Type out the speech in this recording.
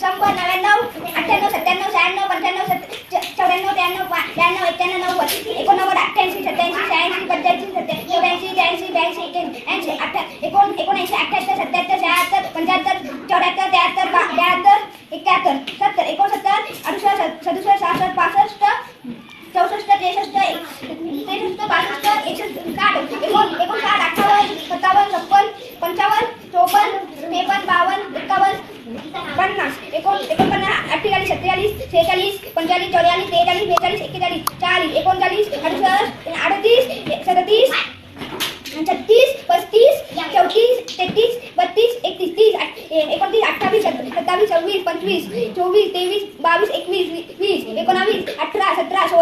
शंभर नव्याण्णव अठ्ठ्याण्णव सत्त्याण्णव शहाण्णव पंच्याण्णव सत्त चौऱ्याण्णव त्र्याण्णव त्र्याण्णव एक्क्याण्णव नव्वद एकोणनव्वद अठ्ठ्याऐंशी सत्त्याऐंशी शहाऐंशी पंच्याऐंशी सत्त्या चौऱ्याऐंशी त्र्याऐंशी ब्याऐंशी एक्याऐंशी अठ्ठ्या एकोण एकोणऐंशी अठ्ठ्याहत्तर सत्त्याहत्तर शहात्तर पंच्याहत्तर चौऱ्याहत्तर त्र्याहत्तर बा- ब्याहत्तर एकाहत्तर सत्तर एकोणसत्तर अडुसष्ट सदुसष्ट सहासष्ट पासष्ट चौसष्ट त्रेसष्ट त्रेसष्ट पासष्ट पन्नास. एकोण एकोणपन्नास अठ्ठेचाळीस सत्तेचाळीस सेहेचाळीस पंचेचाळीस चौवेचाळीस त्रेचाळीस बेचाळीस एक्केचाळीस चाळीस एकोणचाळीस अडुसष्ट अडतीस सदतीस छत्तीस पस्तीस चौतीस तेहतीस बत्तीस एकतीस तीस एकोणतीस अठ्ठावीस सत्तावीस सव्वीस पंचवीस चोवीस तेवीस बावीस एकवीस वीस एकोणावीस अठरा सतरा सोळा